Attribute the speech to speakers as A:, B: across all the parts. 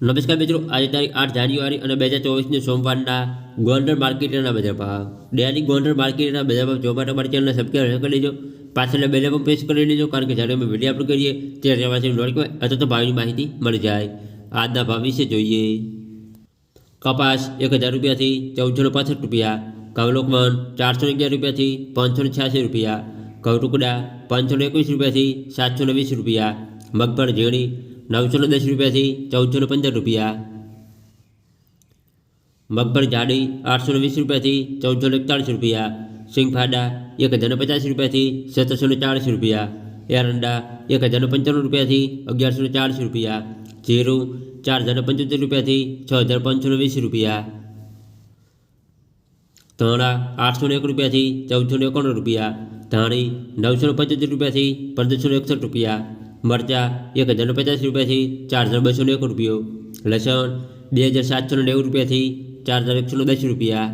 A: નમસ્કાર મિત્રો આજે તારીખ આઠ જાન્યુઆરી અને બે હજાર ચોવીસની સોમવારના ગોંડલ માર્કેટના બજાર ભાવ ડેલી ગોંડલ માર્કેટના બજાર ભાવ જોવા માટે અમારી ચેનલને સબસ્ક્રાઈબ કરી લેજો પાછળના બેલ પણ પ્રેસ કરી લેજો કારણ કે જ્યારે અમે વિડીયો અપલોડ કરીએ ત્યારે રહેવાસી નોટ કહેવાય અથવા તો ભાવની માહિતી મળી જાય આજના ભાવ વિશે જોઈએ કપાસ એક હજાર રૂપિયાથી ચૌદસો ને પાસઠ રૂપિયા કવલોકમન ચારસો ને અગિયાર રૂપિયાથી પાંચસો ને છ્યાસી રૂપિયા ઘઉં ટુકડા પાંચસો ને એકવીસ રૂપિયાથી સાતસો ને વીસ રૂપિયા મગફળ ઝીણી નવસો ને દસ રૂપિયાથી ચૌદસો ને પંદર રૂપિયા મગફળ જાડી આઠસો ને વીસ રૂપિયાથી ચૌદસો ને એકતાળીસ રૂપિયા સિંગફાડા એક હજાર ને પચાસ રૂપિયાથી સત્તરસો ને ચાળીસ રૂપિયા એરંડા એક હજાર ને પંચાણું રૂપિયાથી અગિયારસો ને ચાળીસ રૂપિયા જીરું ચાર હજાર ને પંચોતેર રૂપિયાથી છ હજાર પાંચસો ને વીસ રૂપિયા ધાણા આઠસો ને એક રૂપિયાથી ચૌદસો ને એકાણું રૂપિયા ધાણી નવસો ને પંચોતેર રૂપિયાથી પંદરસો ને એકસઠ રૂપિયા મરચાં એક હજાર ને પચાસ રૂપિયાથી ચાર હજાર બસો ને એક રૂપિયો લસણ બે હજાર સાતસો ને નેવું રૂપિયાથી ચાર હજાર એકસો ને દસ રૂપિયા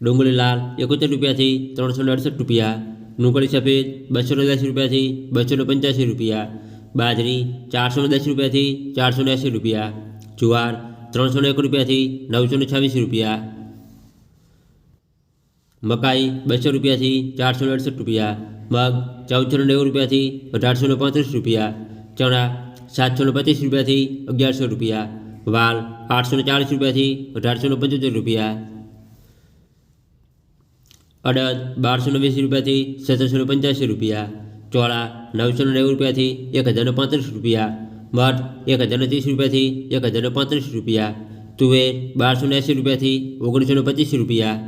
A: ડુંગળી લાલ એકોતેર રૂપિયાથી ત્રણસો ને અડસઠ રૂપિયા ડુંગળી સફેદ બસો ને દસ રૂપિયાથી બસો ને પંચ્યાસી રૂપિયા બાજરી ચારસો ને દસ રૂપિયાથી ચારસો ને એંસી રૂપિયા જુવાર ત્રણસો ને એક રૂપિયાથી નવસો ને છવ્વીસ રૂપિયા મકાઈ બસો રૂપિયાથી ચારસો ને અડસઠ રૂપિયા મગ ચૌદસો ને નેવું રૂપિયાથી અઢારસો ને પાંત્રીસ રૂપિયા ચણા સાતસો ને પચીસ રૂપિયાથી અગિયારસો રૂપિયા વાલ આઠસો ને ચાલીસ રૂપિયાથી અઢારસો ને પંચોતેર રૂપિયા અડદ બારસો ને વીસ રૂપિયાથી સત્તરસો ને પંચ્યાસી રૂપિયા ચોળા નવસો ને નેવું રૂપિયાથી એક હજાર ને પાંત્રીસ રૂપિયા મઠ એક હજાર ને ત્રીસ રૂપિયાથી એક હજાર ને પાંત્રીસ રૂપિયા તુવેર બારસો ને એંસી રૂપિયાથી ઓગણીસો ને પચીસ રૂપિયા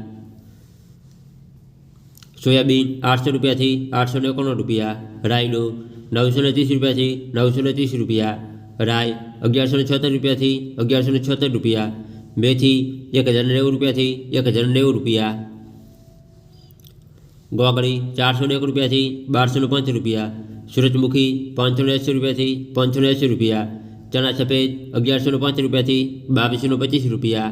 A: સોયાબીન આઠસો રૂપિયાથી આઠસો ને એકાણું રૂપિયા રાયનું નવસો ને ત્રીસ રૂપિયાથી નવસો ને ત્રીસ રૂપિયા રાય અગિયારસો ને છોતેર રૂપિયાથી અગિયારસો ને છોતેર રૂપિયા મેથી એક હજાર ને નેવું રૂપિયાથી એક હજાર ને નેવું રૂપિયા ગોગળી ચારસો ને એક રૂપિયાથી બારસો ને પાંચ રૂપિયા સૂરજમુખી પાંચસો ને એંસી રૂપિયાથી પાંચસો ને એંસી રૂપિયા ચણા સફેદ અગિયારસો ને પાંચ રૂપિયાથી બાવીસો ને પચીસ રૂપિયા